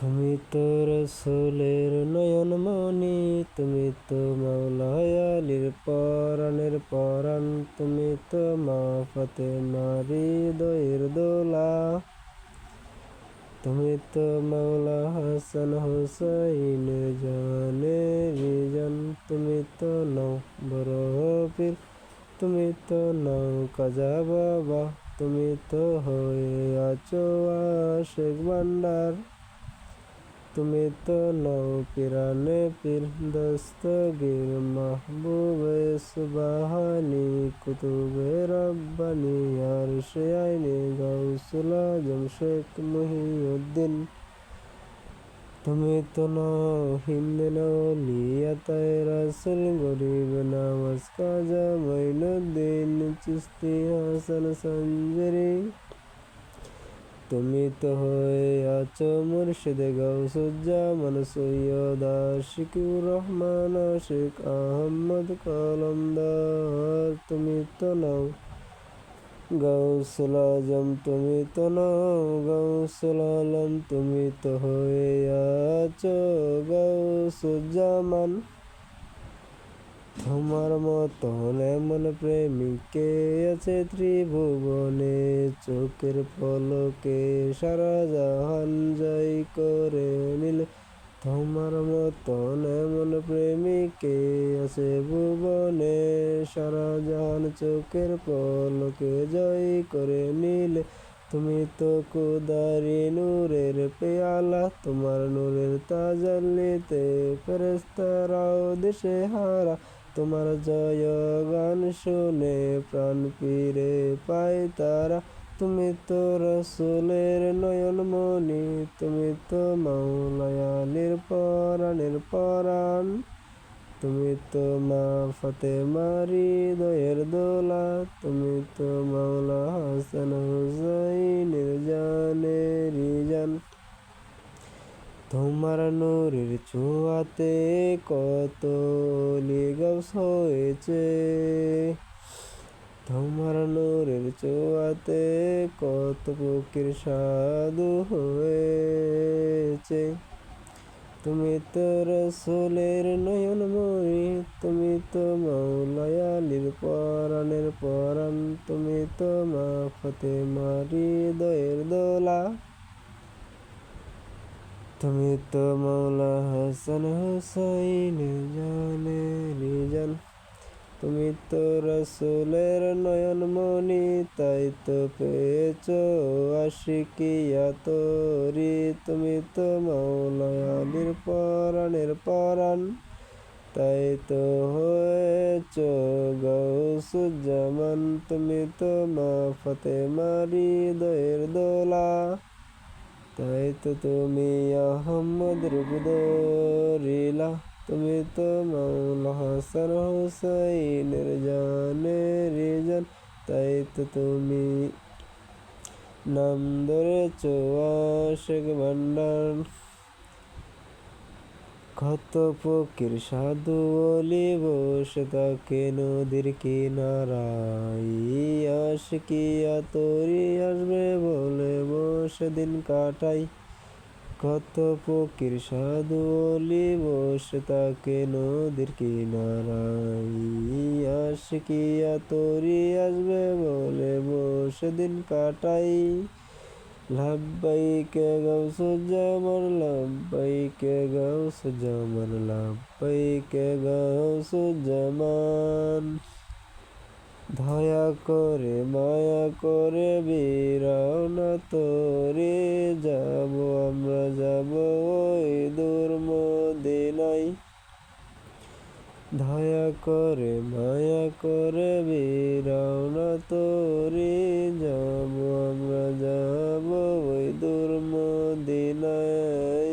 তুমি তো রসুলের নয়ন নয়নমণি তুমি তো মাওলায়ালির পরাণের পরাণ, তুমি তো মা ফাতেমার হৃদয়ের দোলা। তুমি তো মাওলা হাসান হুসাইনের জানে রিজন, তুমি তো নও বড় পীর তুমি তো নও কাজা বাবা, তুমি তো হয়ে আছো আশেক ভান্ডার। তুমি তো নও পিরানে পীর দস্তগীর মাহবুবে সুবাহানি কুতুবে রব্বানি আর সে আইনে গাউসুল আজম শেখ মহিউদ্দিন। তুমি তো নও হিন্দ নলিয়াতায় রাসুল গরিব নামাজ কাজা মঈনুদ্দিন চিস্তি হাসান সঞ্জরি। তুমি তো হয়ে আছো মুর্শিদ গাউসুজ্জামান সৈয়দ আশিকুর রহমান আশিক আহমদ কলমদার তুমি তো নাও আজম তুমি তো নাও, গাউসুল আলম তুমি তো হয়ে আছো, গাউসুজ্জামান। তোমার মতন এমন প্রেমিকে আছে ত্রিভুবনে। চোখের পলকে সারা জাহান জয় করে নিলে। তোমার মতন এমন প্রেমিকে আছে ভুবনে। সারা জাহান চোখের পলকে জয় করে নিলে। তুমি তো কুদারি নূরের পেয়ালা, তোমার নূরের তাজাল্লিতে ফেরেস্তারাও দেশে হারা। তোমার জয় গান শুনে প্রাণ পীরে পায় তারা। তুমি তো রসুলের নয়নমণি তুমি তো মাওলায়ালির পরাণের পরাণ। তুমি তো মা ফতে মারি দয়ের দোলা, তুমি তো মাওলা হাসান হুসাইনের জানে। রিজান তোমার নূরের ছোঁয়াতে কত লিগাউস হয়েছে। তোমার নূরের চোয়াতে কত ফকির সাধু হয়েছে। তুমি তো রসুলের নয়নময়ী তুমি তো মৌলায়ালির পরাণের পরাণ, তুমি তো মা ফতে মারি দয়ের দোলা। তুমি তো মৌলা হাসান হুসাইন জানে রিজান তুমি তো রসুলের নয়নমণি তাই তো পেয়েছ আশিকিয়া তোরি। তুমি তো মৌলায়ালির পরাণের পরাণ, তাই তো হয়েছ গৌসুজ্জামান। তুমি তো মা ফতে মারি দয়ের দোলা। তাই তো তুমি আহম্মদ রুবদরিলা, তুমি তো মাওলা হাসান হুসাইনের জানে রিজান, তাই তো তুমি ধরেছ আশেক ভান্ডার। কত ফকির সাধু অলি বসে তাকে নদীর কিনারাই আশকিয়া তরি আসবে বলে বসে দিন কাটাই। কত ফকির সাধু অলি বসে তাকে নদীর কিনারাই আশকিয়া তরি আসবে বলে বসে দিন কাটাই। লাব্বাইকে গাউসুজ্জামান লাব্বাইকে গাউসুজ্জামান লাব্বাইকে গাউসুজ্জামান দয়া করে মায়া করে বিরাও না তোরে যাব, আমরা যাব ওই দূর মদিনায় দয়া করে মায়া করে বিরাও না তোরে যাব, আমরা যাব ওই দূর মদিনায়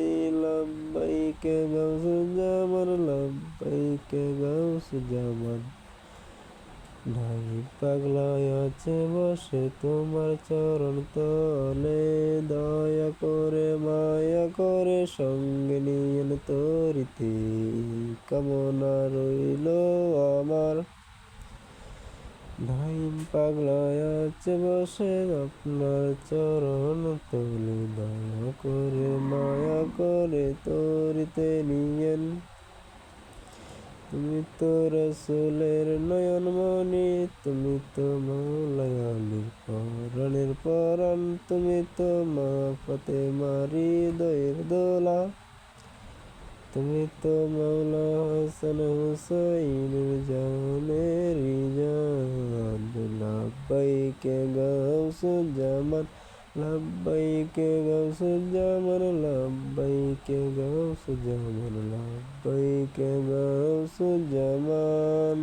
লাব্বাইকে গাউসুজ্জামান লাব্বাইকে গাউসুজ্জামান নাই পাগলায় আছে বসে তোমার চরণ তলে। দয়া করে মায়া করে সঙ্গে নিয়েন তরিতে কামনা রইল আমার। ধাইম পাগলায় আছে বসে আপনার চরণ তুলি। দয়া করে মায়া করে তোরিতে নিয়েন। তুমি তো রসুলের নয়নমণি, তুমি তো মৌলায়ালির পরাণের পরাণ, তুমি তো মা ফতে মারি দয়ের দোলা। তুমি তো মৌলা হাসান হুসাইনের জানের জান লাব্বাইকে গাউসুজ্জামান লাব্বাইকে গাউসুজ্জামান লাব্বাইকে গাউসুজ্জামান লাব্বাইকে গাউসুজ্জামান